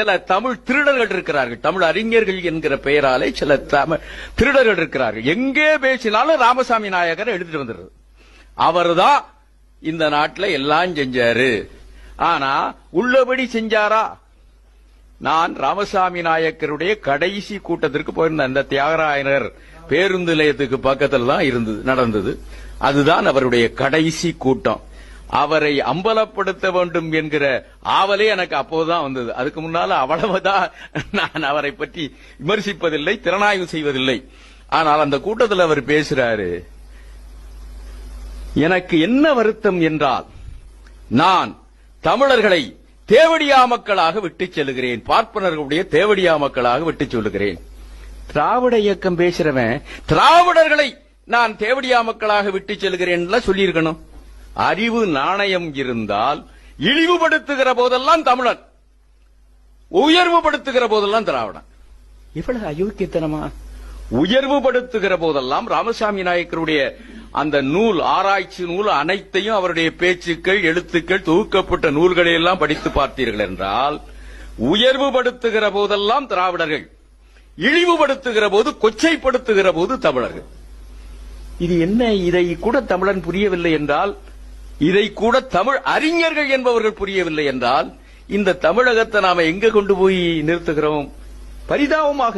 சில தமிழ் திருடர்கள் இருக்கிறார்கள். தமிழ் அறிஞர்கள் என்கிற பெயராலே சில தமிழ் திருடர்கள் இருக்கிறார்கள். எங்கே பேசினாலும் ராமசாமி நாயகர் எடுத்துட்டு வந்துடுறது. அவர்தான் இந்த நாட்டில் எல்லாம் செஞ்சாரு. ஆனா உள்ளபடி செஞ்சாரா? நான் ராமசாமி நாயக்கருடைய கடைசி கூட்டத்திற்கு போயிருந்தேன். அந்த தியாகராயனர் பேருந்து நிலையத்துக்கு பக்கத்தில் தான் இருந்தது நடந்தது. அதுதான் அவருடைய கடைசி கூட்டம். அவரை அம்பலப்படுத்த வேண்டும் என்கிற ஆவலே எனக்கு அப்போதுதான் வந்தது. அதுக்கு முன்னால அவ்வளவுதான் நான் அவரை பற்றி விமர்சிப்பதில்லை திறனாய்வு செய்வதில்லை. ஆனால் அந்த கூட்டத்தில் அவர் பேசுறாரு எனக்கு என்ன வருத்தம் என்றால் நான் தமிழர்களை தேவடியா மக்களாக விட்டுச் செல்கிறேன் பார்ப்பனர்களுடைய தேவடியா மக்களாக விட்டுச் சொல்லுகிறேன். திராவிட இயக்கம் பேசுறவன் திராவிடர்களை நான் தேவடியா மக்களாக விட்டுச் செல்கிறேன் சொல்லியிருக்கணும். அறிவு நாணயம் இருந்தால் இழிவுபடுத்துகிற போதெல்லாம் தமிழன். உயர்வுபடுத்துகிற போதெல்லாம் திராவிடன். இவ்வளவு அயோக்கியத்தனமா? உயர்வுபடுத்துகிற போதெல்லாம் ராமசாமி நாயக்கருடைய அந்த நூல் ஆராய்ச்சி நூல் அனைத்தையும் அவருடைய பேச்சுக்கள் எழுத்துக்கள் தொகுக்கப்பட்ட நூல்களை எல்லாம் படித்து பார்த்தீர்கள் என்றால் உயர்வுபடுத்துகிற போதெல்லாம் திராவிடர்கள். இழிவுபடுத்துகிற போது கொச்சைப்படுத்துகிற போது தமிழர்கள். இது என்ன? இதை கூட தமிழன் புரியவில்லை என்றால் இதை கூட தமிழ் அறிஞர்கள் என்பவர்கள் புரியவில்லை என்றால் இந்த தமிழகத்தை நாம எங்க கொண்டு போய் நிறுத்துகிறோம்? பரிதாபமாக